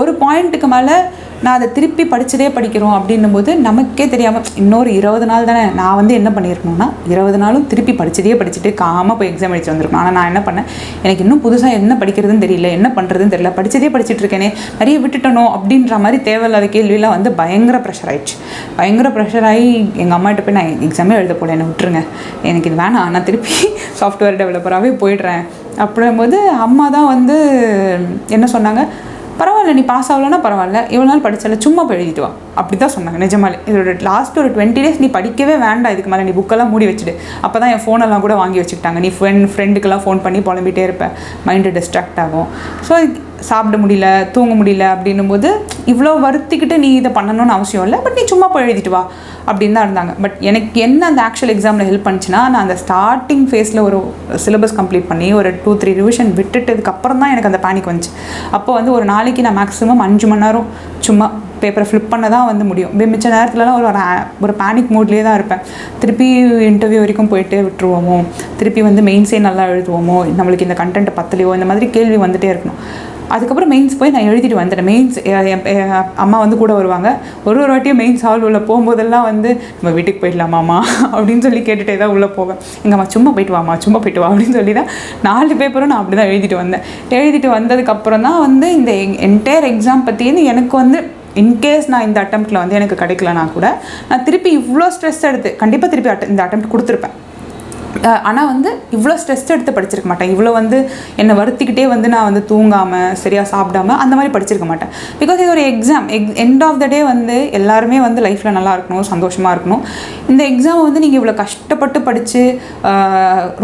ஒரு பாயிண்ட்டுக்கு மேலே நான் அதை திருப்பி படிச்சதே படிக்கிறோம் அப்படின்னும் போது நமக்கே தெரியாமல் இன்னொரு இருபது நாள் தானே நான் வந்து என்ன பண்ணியிருக்கணும்னா இருபது நாளும் திருப்பி படிச்சதே படிச்சுட்டு காமாக போய் எக்ஸாம் எழுதி வந்திருக்கணும். ஆனால் நான் என்ன பண்ணேன்? எனக்கு இன்னும் புதுசாக என்ன படிக்கிறதுன்னு தெரியல என்ன பண்ணுறதுன்னு தெரியல படிச்சதே படிச்சுட்டு இருக்கேனே நிறைய விட்டுட்டனோ அப்படின்ற மாதிரி தேவையில்லாத கேள்வியெல்லாம் வந்து பயங்கர ப்ரெஷர் ஆயிடுச்சு. பயங்கர ப்ரெஷர் ஆகி எங்கள் அம்மாட்ட போய் நான் எக்ஸாமே எழுத போல என்னை விட்டுருங்க. எனக்கு இது வேணாம் நான் திருப்பி சாஃப்ட்வேர் டெவலப்பராகவே போயிடுறேன். அப்படிங்கும்போது அம்மா தான் வந்து என்ன சொன்னாங்க? பரவாயில்ல நீ பாஸ் ஆகலன்னா பரவாயில்ல. இவ்வளோ நாள் படிச்சல சும்மா எழுதிட்டு வா. அப்படி தான் சொன்னாங்க நிஜமாலே. இதோட லாஸ்ட் ஒரு டுவெண்ட்டி டேஸ் நீ படிக்கவே வேண்டாம் இதுக்கு மேலே நீ புக்கெல்லாம் மூடி வச்சுடு. அப்போ தான் என் ஃபோனெல்லாம் கூட வாங்கி வச்சுக்கிட்டாங்க. நீ ஃப்ரெண்ட் ஃப்ரெண்டுக்கெல்லாம் ஃபோன் பண்ணி புலம்பிகிட்டே இருப்பேன் மைண்டு டிஸ்ட்ராக்ட் ஆகும். ஸோ சாப்பிட முடியல தூங்க முடியல அப்படின்னும் போது இவ்வளோ வருத்திக்கிட்டு நீ இதை பண்ணணும்னு அவசியம் இல்லை பட் நீ சும்மா போய் எழுதிட்டு வா அப்படின்னு தான் இருந்தாங்க. பட் எனக்கு என்ன அந்த ஆக்சுவல் எக்ஸாமில் ஹெல்ப் பண்ணிச்சுன்னா நான் அந்த ஸ்டார்டிங் ஃபேஸில் ஒரு சிலபஸ் கம்ப்ளீட் பண்ணி ஒரு டூ த்ரீ ரிவிஷன் விட்டுட்டதுக்கப்புறம் தான் எனக்கு அந்த பேனிக் வந்துச்சு. அப்போ வந்து ஒரு நாளைக்கு நான் மேக்ஸிமம் அஞ்சு மணி நேரம் சும்மா பேப்பரை ஃப்ளிப் பண்ண தான் வந்து முடியும். மிச்ச நேரத்துலலாம் ஒரு ஒரு பேனிக் மூட்லேயே தான் இருப்பேன். திருப்பி இன்டர்வியூ வரைக்கும் போயிட்டு விட்டுருவோமோ திருப்பி வந்து மெயின்ஸே நல்லா எழுதுவோமோ நம்மளுக்கு இந்த கண்டென்ட் பத்தலையோ இந்த மாதிரி கேள்வி வந்துகிட்டே இருக்கணும். அதுக்கப்புறம் மெயின்ஸ் போய் நான் எழுதிட்டு வந்துட்டேன். மெயின்ஸ் என் அம்மா வந்து கூட வருவாங்க. ஒரு ஒரு வாட்டியும் மெயின்ஸ் ஹால் உள்ளே போகும்போதெல்லாம் வந்து நம்ம வீட்டுக்கு போயிடலாமாம்மா அப்படின்னு சொல்லி கேட்டுகிட்டே தான் உள்ளே போவேன். எங்கள் அம்மா சும்மா போயிட்டு வாமா சும்மா போயிட்டு வா அப்படின்னு சொல்லி தான் நாலு பேப்பரும் நான் அப்படி தான் எழுதிட்டு வந்தேன். எழுதிட்டு வந்ததுக்கப்புறம் தான் வந்து இந்த என்டையர் எக்ஸாம் பற்றின்னு எனக்கு வந்து இன்கேஸ் நான் இந்த அட்டம்ப்டில் வந்து எனக்கு கிடைக்கலனா கூட நான் திருப்பி இவ்வளோ ஸ்ட்ரெஸ் எடுத்து கண்டிப்பாக திருப்பி அட்ட இந்த அட்டம்ப்ட் கொடுத்துருப்பேன். ஆனால் வந்து இவ்வளோ ஸ்ட்ரெஸ் எடுத்து படிச்சிருக்க மாட்டேன். இவ்வளோ வந்து என்னை வருத்திக்கிட்டே வந்து நான் வந்து தூங்காமல் சரியாக சாப்பிடாம அந்த மாதிரி படிச்சிருக்க மாட்டேன். பிகாஸ் இது ஒரு எக்ஸாம் எக் எண்ட் ஆஃப் த டே வந்து எல்லாருமே வந்து லைஃப்பில் நல்லா இருக்கணும் சந்தோஷமாக இருக்கணும். இந்த எக்ஸாமை வந்து நீங்கள் இவ்வளோ கஷ்டப்பட்டு படித்து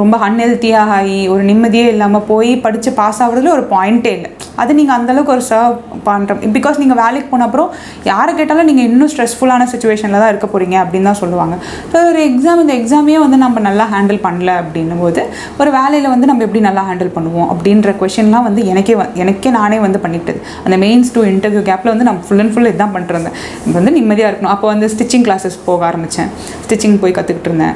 ரொம்ப அன்ஹெல்த்தியாக ஆகி ஒரு நிம்மதியே இல்லாமல் போய் படித்து பாஸ் ஆகிறதுல ஒரு பாயிண்ட்டே இல்லை. அது நீங்கள் அந்தளவுக்கு ஒரு சர்வ் பண்ணுற பிகாஸ் நீங்கள் வேலைக்கு போன அப்புறம் யாரை கேட்டாலும் நீங்கள் இன்னும் ஸ்ட்ரெஸ்ஃபுல்லான சுச்சுவேஷனில் தான் இருக்க போகிறீங்க அப்படின்னு தான் சொல்லுவாங்க. ஸோ ஒரு எக்ஸாம் இந்த எக்ஸாமையே வந்து நம்ம நல்லா ஹேண்டில் பண்ணல அப்படின்னும் போது ஒரு வேலையில் வந்து நம்ம எப்படி நல்லா ஹேண்டில் பண்ணுவோம் அப்படின்ற கொஷின்லாம் வந்து எனக்கே எனக்கே நானே வந்து பண்ணிட்டது. அந்த மெயின்ஸ் டூ இன்டர்வியூ கேப்பில் வந்து நான் ஃபுல் அண்ட் ஃபுல் இதுதான் பண்ணுறேன் வந்து நிம்மதியாக இருக்கணும். அப்போ வந்து ஸ்டிச்சிங் கிளாஸஸ் போக ஆரம்பித்தேன் ஸ்டிச்சிங் போய் கற்றுக்கிட்டு இருந்தேன்.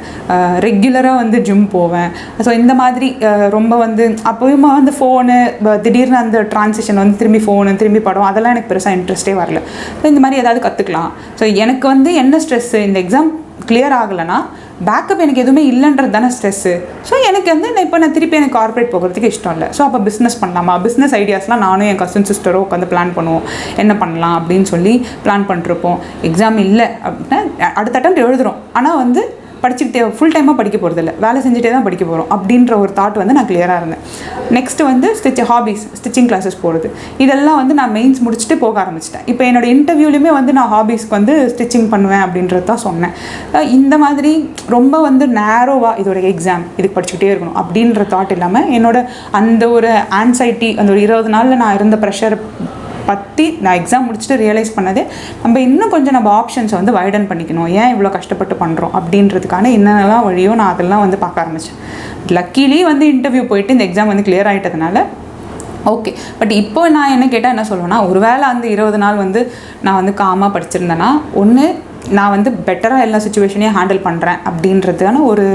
ரெகுலராக வந்து ஜிம் போவேன். ஸோ இந்த மாதிரி ரொம்ப வந்து அப்போயுமா வந்து ஃபோனு திடீர்னு அந்த ட்ரான்சிஷன் வந்து திரும்பி ஃபோனு திரும்பி படம் அதெல்லாம் எனக்கு பெருசாக இன்ட்ரெஸ்ட்டே வரல. ஸோ இந்த மாதிரி ஏதாவது கற்றுக்கலாம் ஸோ எனக்கு வந்து என்ன ஸ்ட்ரெஸ்ஸு இந்த எக்ஸாம் கிளியர் ஆகலைன்னா பேக்கப் எனக்கு எதுவுமே இல்லைன்றது தானே ஸ்ட்ரெஸ்ஸு ஸோ எனக்கு வந்து நான் இப்போ நான் திருப்பி எனக்கு கார்ப்பரேட் போகிறதுக்கு இஷ்டம் இல்லை. ஸோ அப்போ பிஸ்னஸ் பண்ணலாமா? பிஸ்னஸ் ஐடியாஸ்லாம் நானும் என் கசின் சிஸ்டரும் உட்காந்து பிளான் பண்ணுவோம். என்ன பண்ணலாம் அப்படின்னு சொல்லி பிளான் பண்ணிருப்போம் எக்ஸாம் இல்லை அப்படின்னா அடுத்த அட்டம் எழுதுகிறோம் ஆனால் வந்து படிச்சுக்கிட்டே ஃபுல் டைமாக படிக்க போகிறதில்ல வேலை செஞ்சுட்டே தான் படிக்க போகிறோம் அப்படின்ற ஒரு தாட் வந்து நான் கிளியராக இருந்தேன். நெக்ஸ்ட் வந்து ஸ்டிச் ஹாபீஸ் ஸ்டிச்சிங் கிளாஸஸ் போகிறது இதெல்லாம் வந்து நான் மெயின்ஸ் முடிச்சுட்டு போக ஆரம்பிச்சிட்டேன். இப்போ என்னோடய இன்டர்வியூலையுமே வந்து நான் ஹாபீஸ்க்கு வந்து ஸ்டிச்சிங் பண்ணுவேன் அப்படின்றது தான் சொன்னேன். இந்த மாதிரி ரொம்ப வந்து நேரோவாக இதோட எக்ஸாம் இதுக்கு படிச்சுக்கிட்டே இருக்கணும் அப்படின்ற தாட் இல்லாமல் என்னோட அந்த ஒரு ஆன்சைட்டி அந்த ஒரு இருபது நாளில் நான் இருந்த ப்ரெஷர் பற்றி நான் எக்ஸாம் முடிச்சுட்டு ரியலைஸ் பண்ணதே நம்ம இன்னும் கொஞ்சம் நம்ம ஆப்ஷன்ஸை வந்து வைடன் பண்ணிக்கணும். ஏன் இவ்வளோ கஷ்டப்பட்டு பண்ணுறோம் அப்படின்றதுக்கான என்னென்னலாம் வழியோ நான் அதெல்லாம் வந்து பார்க்க ஆரம்பித்தேன் லக்கிலி வந்து இன்டர்வியூ போயிட்டு இந்த எக்ஸாம் வந்து கிளியர் ஆகிட்டதுனால ஓகே பட் இப்போ நான் என்ன கேட்டால் என்ன சொல்லுவேன்னா ஒருவேளை அந்த இருபது நாள் வந்து நான் வந்து காமாக படிச்சிருந்தேன்னா ஒன்று நான் வந்து பெட்டராக எல்லா சுச்சுவேஷனையும் ஹேண்டில் பண்ணுறேன் அப்படின்றதுக்கான ஒரு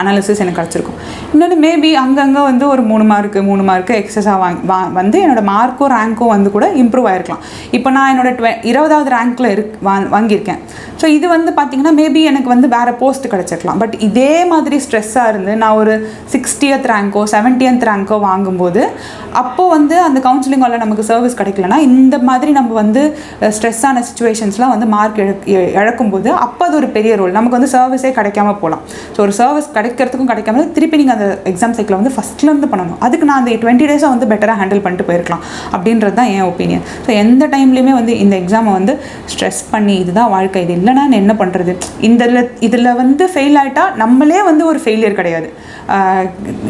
அனாலிசிஸ் எனக்கு கிடச்சிருக்கும். இன்னொன்று மேபி அங்கங்கே வந்து ஒரு மூணு மார்க்கு மூணு மார்க்கு எக்ஸஸாக வாங்கி வா வந்து என்னோடய மார்க்கும் ரேங்க்கும் வந்து கூட இம்ப்ரூவ் ஆகிருக்கலாம் இப்போ நான் என்னோட டுவெ இருபதாவது ரேங்க்கில் இருக் வா வாங்கியிருக்கேன். ஸோ இது வந்து பார்த்திங்கன்னா மேபி எனக்கு வந்து வேறு போஸ்ட் கிடச்சிருக்கலாம். பட் இதே மாதிரி ஸ்ட்ரெஸ்ஸாக இருந்து நான் ஒரு சிக்ஸ்டியத் ரேங்க்கோ செவன்டியத் ரேங்க்கோ வாங்கும்போது அப்போது வந்து அந்த கவுன்சிலிங் ஹாலில் நமக்கு சர்வீஸ் கிடைக்கலனா இந்த மாதிரி நம்ம வந்து ஸ்ட்ரெஸ்ஸான சுச்சுவேஷன்ஸ்லாம் வந்து மார்க் இழ இழக்கும்போது அப்போ அது ஒரு பெரிய ரோல் நமக்கு வந்து சர்வீஸே கிடைக்காம போகலாம். ஸோ ஒரு சர்வீஸ் கிடைக்கிறதுக்கும் கிடைக்காம திருப்பி நீங்கள் அந்த எக்ஸாம் சைக்கிளை வந்து ஃபஸ்ட்லேருந்து பண்ணணும். அதுக்கு நான் அந்த டுவெண்ட்டி டேஸை வந்து பெட்டராக ஹேண்டில் பண்ணிட்டு போயிருக்கலாம். அப்படின்றது தான் என் ஒப்பீனியன் ஸோ எந்த டைம்லையுமே வந்து இந்த எக்ஸாமை வந்து ஸ்ட்ரெஸ் பண்ணி இதுதான் வாழ்க்கை. இது இல்லைனா நான் என்ன பண்ணுறது இந்த இதில் வந்து ஃபெயில் ஆகிட்டா நம்மளே வந்து ஒரு ஃபெயிலியர் கிடையாது.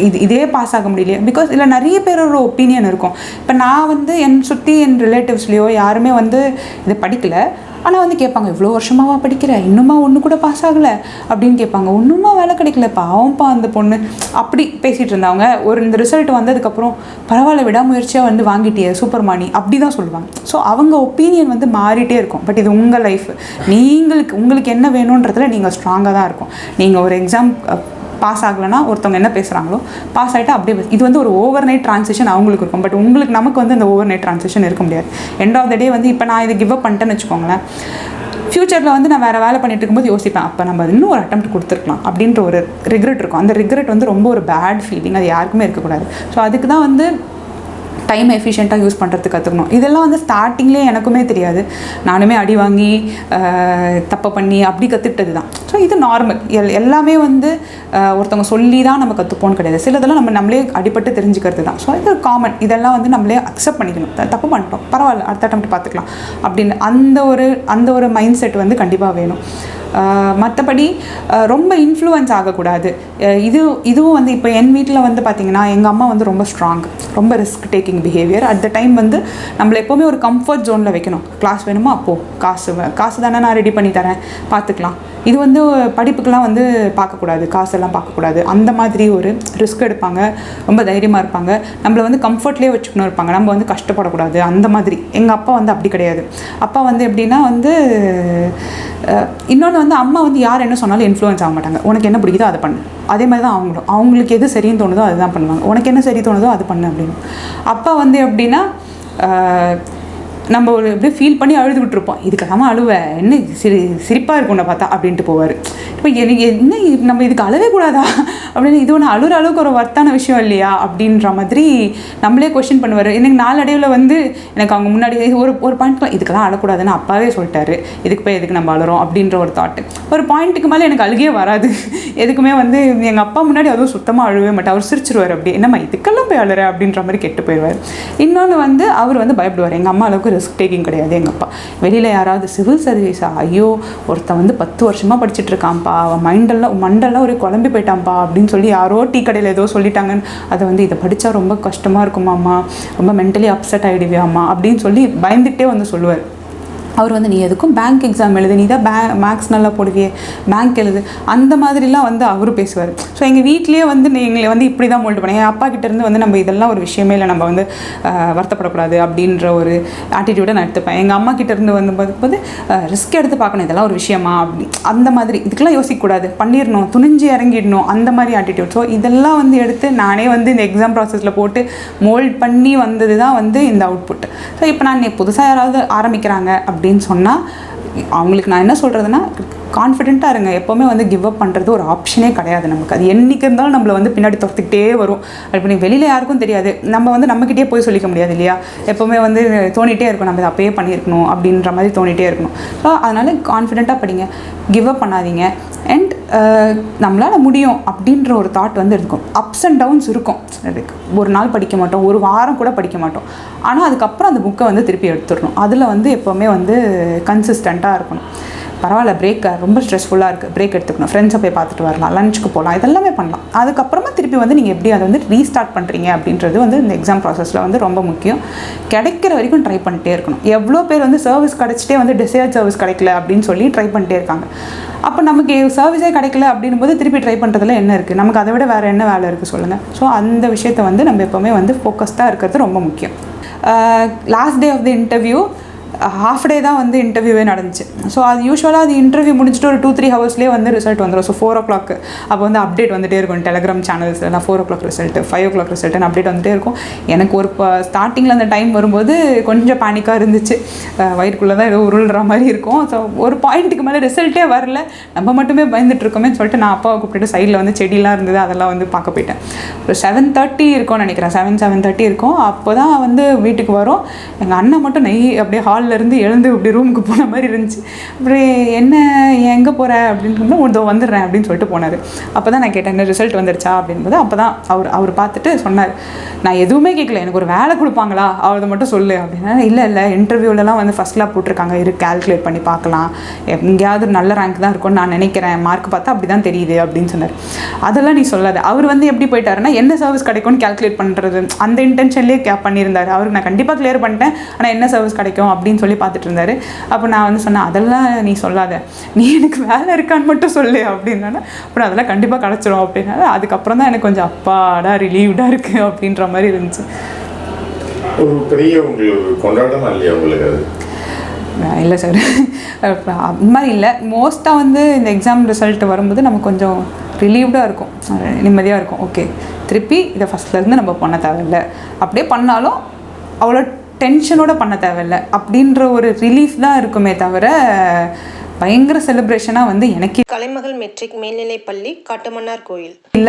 இது இதே பாஸ் ஆக முடியலையே. பிகாஸ் இதில் நிறைய பேரோட ஒப்பீனியன் இருக்கும். இப்போ நான் வந்து என் சுற்றி என் ரிலேட்டிவ்ஸ்லேயோ யாருமே வந்து இது படிக்கலை. ஆனால் வந்து கேட்பாங்க இவ்வளோ வருஷமாவா படிக்கிற? இன்னுமா ஒன்று கூட பாஸ் ஆகலை? அப்படின்னு கேட்பாங்க ஒன்றுமா வேலை கிடைக்கல பாவம்ப்பா அந்த பொண்ணு. அப்படி பேசிகிட்டு இருந்தவங்க ஒரு இந்த ரிசல்ட் வந்ததுக்கப்புறம் பரவாயில்ல விடாமுயற்சியாக வந்து வாங்கிட்டிய சூப்பர் மானி அப்படி தான் சொல்லுவாங்க. ஸோ அவங்க ஒப்பீனியன் வந்து மாறிட்டே இருக்கும். பட் இது உங்கள் லைஃப் நீங்களுக்கு உங்களுக்கு என்ன வேணுன்றதுல நீங்கள் ஸ்ட்ராங்காக தான் இருக்கும். நீங்கள் ஒரு எக்ஸாம் பாஸ் ஆகலைன்னா ஒருத்தவங்க என்ன பேசுகிறாங்களோ பாஸ் ஆகிட்டா அப்படியே இது வந்து ஒரு ஓவர் நைட் ட்ரான்சிஷன் அவங்களுக்கு இருக்கும். பட் உங்களுக்கு நமக்கு வந்து அந்த ஓவர் நைட் ட்ரான்சிஷன் இருக்க முடியாது. எண்ட் ஆஃப் த டே வந்து இப்போ நான் இதை கிவ் அப் பண்ணிட்டேன்னு வச்சுக்கோங்களேன். ஃப்யூச்சரில் வந்து நான் வேறு வேலை பண்ணிட்டு இருக்கும்போது யோசிப்பேன் அப்போ நம்ம இன்னும் ஒரு அட்டம் கொடுத்துருக்கலாம் அப்படின்ற ஒரு ரிக்ரெட் இருக்கும். அந்த ரிக்ரெட் வந்து ரொம்ப ஒரு பேட் ஃபீலிங் அது யாருக்குமே இருக்கக்கூடாது. ஸோ அதுக்கு தான் வந்து டைம் எஃபிஷியண்ட்டாக யூஸ் பண்ணுறதுக்கு கற்றுக்கணும் இதெல்லாம் வந்து ஸ்டார்டிங்லேயே எனக்குமே தெரியாது. நானுமே அடி வாங்கி தப்பை பண்ணி அப்படி கற்றுக்கிட்டது தான் ஸோ இது நார்மல் எல் எல்லாமே வந்து ஒருத்தவங்க சொல்லி தான் நம்ம கற்றுப்போன்னு கிடையாது. சிலதெல்லாம் நம்ம நம்மளே அடிபட்டு தெரிஞ்சுக்கிறது தான் ஸோ இது காமன் இதெல்லாம் வந்து நம்மளே அக்செப்ட் பண்ணிக்கணும். தப்பு பண்ணிட்டோம். பரவாயில்ல அடுத்த அட்டம் பார்த்துக்கலாம் அப்படின்னு அந்த ஒரு அந்த ஒரு மைண்ட் செட் வந்து கண்டிப்பாக வேணும். மற்றபடி ரொம்ப இன்ஃப்ளூயன்ஸ் ஆகக்கூடாது. இது இதுவும் வந்து இப்போ என் வீட்டில் வந்து பார்த்திங்கன்னா எங்கள் அம்மா வந்து ரொம்ப ஸ்ட்ராங் ரொம்ப risk taking behaviour at the time வந்து நம்மளை எப்போவுமே ஒரு கம்ஃபர்ட் ஜோனில் வைக்கணும். கிளாஸ் வேணுமா? அப்போது காசு காசு தானே நான் ரெடி பண்ணி தரேன். பார்த்துக்கலாம் இது வந்து படிப்புக்கெலாம் வந்து பார்க்கக்கூடாது காசெல்லாம் பார்க்கக்கூடாது. அந்த மாதிரி ஒரு ரிஸ்க் எடுப்பாங்க ரொம்ப தைரியமாக இருப்பாங்க. நம்மளை வந்து கம்ஃபர்ட்லேயே வச்சுக்கணும் இருப்பாங்க. நம்ம வந்து கஷ்டப்படக்கூடாது. அந்த மாதிரி. எங்கள் அப்பா வந்து அப்படி கிடையாது. அப்பா வந்து எப்படின்னா வந்து இன்னொன்று வந்து அம்மா வந்து யார் என்ன சொன்னாலும் இன்ஃப்ளூயன்ஸ் ஆக மாட்டாங்க. உனக்கு என்ன பிடிக்குதோ அதை பண்ணு. அதே மாதிரி தான் அவங்களும். அவங்களுக்கு எது சரின்னு தோணுதோ அதுதான் பண்ணுவாங்க. உனக்கு என்ன சரி தோணுதோ அது பண்ணு அப்படின்னு. அப்பா வந்து எப்படின்னா நம்ம ஒரு இப்படியே ஃபீல் பண்ணி அழுது விட்டுருப்போம் இதுக்கெல்லாம அழுவ? என்ன சிரி சிரிப்பாக இருக்கும் உன்னை பார்த்தா அப்படின்ட்டு போவார். இப்போ எனக்கு என்ன இது- நம்ம இதுக்கு அழவே கூடாதா? அப்படின்னு இது ஒன்று அழுகிற அளவுக்கு ஒரு ஒர்த்தான விஷயம் இல்லையா? அப்படின்ற மாதிரி நம்மளே கொஷின் பண்ணுவார். எனக்கு நாளடைவில் வந்து எனக்கு அவங்க முன்னாடி ஒரு ஒரு பாயிண்ட்லாம் இதுக்கெல்லாம் அழக்கூடாதுன்னு அப்பாவே சொல்லிட்டாரு. இதுக்கு போய் எதுக்கு நம்ம அழுறோம்? அப்படின்ற ஒரு தாட்டு ஒரு பாயிண்ட்டுக்கு மேலே எனக்கு அழுகே வராது. எதுக்குமே வந்து எங்கள் அப்பா முன்னாடி அதுவும் சுத்தமாக அழுவே மாட்டேன் அவர் சிரிச்சிருவார் அப்படி என்னம்மா இதுக்கெல்லாம் போய் அழுற? அப்படின்ற மாதிரி கெட்டு போயிடுவார் இன்னொன்று வந்து அவர் வந்து பயப்படுவார். எங்கள் அம்மா அளவுக்கு ரிஸ்க் டேக்கிங் கிடையாது எங்கள் அப்பா. வெளியில் யாராவது சிவில் சர்வீஸா ஐயோ ஒருத்தன் வந்து பத்து வருஷமாக படிச்சுட்டு இருக்கான்ப்பா. அவன் மைண்டெல்லாம் மண்டெல்லாம் ஒரு குழம்பி போயிட்டான்ப்பா அப்படின்னு சொல்லி யாரோ டீ கடையில் ஏதோ சொல்லிட்டாங்கன்னு அதை வந்து இதை படித்தா ரொம்ப கஷ்டமாக இருக்குமாம்மா? ரொம்ப மென்டலி அப்செட் ஆகிடுவியாம்மா அப்படின்னு சொல்லி பயந்துகிட்டே வந்து சொல்லுவார். அவர் வந்து நீ எதுக்கும் பேங்க் எக்ஸாம் எழுது நீ தான் பே மேக்ஸ் நல்லா போடுவியே பேங்க் எழுது. அந்த மாதிரிலாம் வந்து அவரும் பேசுவார். ஸோ எங்கள் வீட்லேயே வந்து நீ எங்களை வந்து இப்படி தான் மோல்டு பண்ணேன் என் அப்பா இருந்து வந்து நம்ம இதெல்லாம் ஒரு விஷயமே இல்லை நம்ம வந்து வருத்தப்படக்கூடாது அப்படின்ற ஒரு ஆட்டிடியூடை நான் எடுத்துப்பேன். எங்கள் அம்மா கிட்டேருந்து வந்து போது ரிஸ்க் எடுத்து பார்க்கணும் இதெல்லாம் ஒரு விஷயமா? அப்படி. அந்த மாதிரி. இதுக்கெல்லாம் யோசிக்கக்கூடாது. பண்ணிடணும் துணிஞ்சு இறங்கிடணும் அந்த மாதிரி ஆட்டிடியூட் ஸோ இதெல்லாம் வந்து எடுத்து நானே வந்து இந்த எக்ஸாம் ப்ராசஸில் போட்டு மோல்ட் பண்ணி வந்தது தான் வந்து இந்த அவுட்புட் ஸோ இப்போ நான் புதுசாக யாராவது ஆரம்பிக்கிறாங்க அப்படி அப்படின்னு சொன்னால் அவங்களுக்கு நான் என்ன சொல்கிறதுனா கான்ஃபிடென்ட்டாக இருங்க. எப்போவுமே வந்து கிவ் அப் பண்ணுறது ஒரு ஆப்ஷனே கிடையாது நமக்கு. அது என்றைக்கு இருந்தாலும் நம்மளை வந்து பின்னாடி துரத்துக்கிட்டே வரும். அது வெளியில் யாருக்கும் தெரியாது. நம்ம வந்து நம்மக்கிட்டே போய் சொல்லிக்க முடியாது இல்லையா? எப்போவுமே வந்து தோணிகிட்டே இருக்கும் நம்ம இதை அப்பயே பண்ணியிருக்கணும் அப்படின்ற மாதிரி தோணிகிட்டே இருக்கணும். ஸோ அதனால் கான்ஃபிடென்ட்டாக படிங்க. கிவ் அப் பண்ணாதீங்க. அண்ட் நம்மளால் முடியும் அப்படின்ற ஒரு தாட் வந்து இருக்கும். அப்ஸ் அண்ட் டவுன்ஸ் இருக்கும். அதுக்கு ஒரு நாள் படிக்க மாட்டோம். ஒரு வாரம் கூட படிக்க மாட்டோம். ஆனால் அதுக்கப்புறம் அந்த புக்கை வந்து திருப்பி எடுத்துடணும். அதில் வந்து எப்போவுமே வந்து கன்சிஸ்டண்ட்டாக இருக்கணும். பரவாயில்ல பிரேக் ரொம்ப ஸ்ட்ரெஸ்ஃபுல்லாக இருக்குது பிரேக் எடுத்துக்கணும். ஃப்ரெண்ட்ஸை போய் பார்த்துட்டு வரலாம். லஞ்சுக்கு போகலாம் இதெல்லாமே பண்ணலாம். அதுக்கப்புறமா திருப்பி வந்து நீங்கள் எப்படி அதை வந்து ரீஸ்டார்ட் பண்ணுறீங்க அப்படின்றது வந்து இந்த எக்ஸாம் ப்ராசஸில் வந்து ரொம்ப முக்கியம். கிடைக்கிற வரைக்கும் ட்ரை பண்ணிட்டே இருக்கணும். எவ்வளோ பேர் வந்து சர்வீஸ் கிடச்சிட்டே வந்து டிசையர் சர்வீஸ் கிடைக்கல அப்படின்னு சொல்லி ட்ரை பண்ணிட்டே இருக்காங்க. அப்போ நமக்கு சர்வீஸே கிடைக்கல அப்படின்னும் போது திருப்பி ட்ரை பண்ணுறதுல என்ன இருக்குது நமக்கு அதை விட வேறு என்ன வேலை இருக்குது சொல்லுங்கள் ஸோ அந்த விஷயத்தை வந்து நம்ம எப்போவுமே வந்து ஃபோக்கஸ்டாக இருக்கிறது ரொம்ப முக்கியம். Last day of the interview half day தான் வந்து இன்டர்வியூவே நடந்துச்சு. ஸோ அது யூஸ்வலாக அது இன்டர்வியூ முடிச்சுட்டு ஒரு டூ த்ரீ ஹவர்ஸ்லேயே வந்து ரிசல்ட் வந்துடும் ஸோ ஃபோர் ஓ கிளாக் அப்போ வந்து அப்டேட் வந்துட்டே இருக்கும். டெலிகிராம் சேனல்ஸ் நான் four o'clock result five o'clock ரிசல்ட்னு update வந்துட்டே இருக்கும். எனக்கு ஒரு ஸ்டார்டிங்கில் அந்த டைம் வரும்போது கொஞ்சம் பேனிக்காக இருந்துச்சு. அஹ் வயிறுக்குள்ளே தான் ஏதோ உருள்ற மாதிரி இருக்கும். ஸோ ஒரு பாயிண்ட்டுக்கு மேலே ரிசல்ட்டே வரல. நம்ம மட்டுமே பயந்துட்டுருக்கோமே சொல்லிட்டு நான் அப்பாவை கூப்பிட்டு சைடில் வந்து செடியெலாம் இருந்தது அதெல்லாம் வந்து பார்க்க போயிட்டேன். ஒரு செவன் தேர்ட்டி இருக்கும்னு நினைக்கிறேன். செவன் செவன் தேர்ட்டி இருக்கும். அப்போ தான் வந்து வீட்டுக்கு வரும். எங்கள் அண்ணன் மட்டும் நெய் அப்படியே ஹால் ஹால்ல இருந்து எழுந்து இப்படி ரூமுக்கு போன மாதிரி இருந்துச்சு. அப்படி என்ன எங்கே போகிற அப்படின்னு சொன்னா, இதோ வந்துடுறேன் அப்படின்னு சொல்லிட்டு போனார். அப்போ தான் நான் கேட்டேன் என்ன ரிசல்ட் வந்துருச்சா? அப்படின்போது அப்போ தான் அவர் அவர் பார்த்துட்டு சொன்னார். நான் எதுவுமே கேட்கல. எனக்கு ஒரு வேலை கொடுப்பாங்களா? அவரை மட்டும் சொல்லு அப்படின்னா இல்லை இல்லை. இன்டர்வியூலலாம் வந்து ஃபஸ்ட்லாம் போட்டிருக்காங்க. இரு கால்குலேட் பண்ணி பார்க்கலாம். எங்கேயாவது நல்ல ரேங்க் தான் இருக்கும்னு நான் நினைக்கிறேன். மார்க் பார்த்தா அப்படி தான் தெரியுது அப்படின்னு சொன்னார். அதெல்லாம் நீ சொல்லாது. அவர் வந்து எப்படி போயிட்டாருன்னா என்ன சர்வீஸ் கிடைக்கும்னு கால்குலேட் பண்ணுறது அந்த இன்டென்ஷன்லேயே கே பண்ணியிருந்தாரு. அவருக்கு நான் கண்டிப்பாக கிளியர் பண்ணிட்டேன். ஆனால் என்ன சர்வீஸ் கிடைக்கும்? அப்படின்னு சொல்லி பார்த்துட்டு இருந்தாரு அப்போ நான் வந்து சொன்னேன் அதெல்லாம் நீ சொல்லாத. நீ எனக்கு வேலை இருக்கான்னு மட்டும் சொல்லு அப்படின்னா அப்புறம் அதெல்லாம் கண்டிப்பாக கிடச்சிரும் அப்படின்னா அதுக்கப்புறம் தான் எனக்கு கொஞ்சம் அப்பாடா ரிலீவ்டாக இருக்குது அப்படின்ற மாதிரி இருந்துச்சு. ஒரு பெரிய உங்களுக்கு கொண்டாட்டமா இல்லையா உங்களுக்கு அது? இல்லை சார் அந்த மாதிரி இல்லை. மோஸ்ட்டாக வந்து இந்த எக்ஸாம் ரிசல்ட் வரும்போது நமக்கு கொஞ்சம் ரிலீவ்டாக இருக்கும். நிம்மதியாக இருக்கும். ஓகே திருப்பி இதை ஃபஸ்ட்லேருந்து நம்ம பண்ண தேவையில்லை. அப்படியே பண்ணாலும் அவ்வளோ டென்ஷனோட பண்ண தேவையில்ல. அப்படின்ற ஒரு ரிலீஃப் தான் இருக்குமே தவிர பயங்கர செலிப்ரேஷனாக வந்து எனக்கே கலைமகள் மெட்ரிக் மேல்நிலைப் பள்ளி காட்டுமன்னார் கோயில். இல்லை.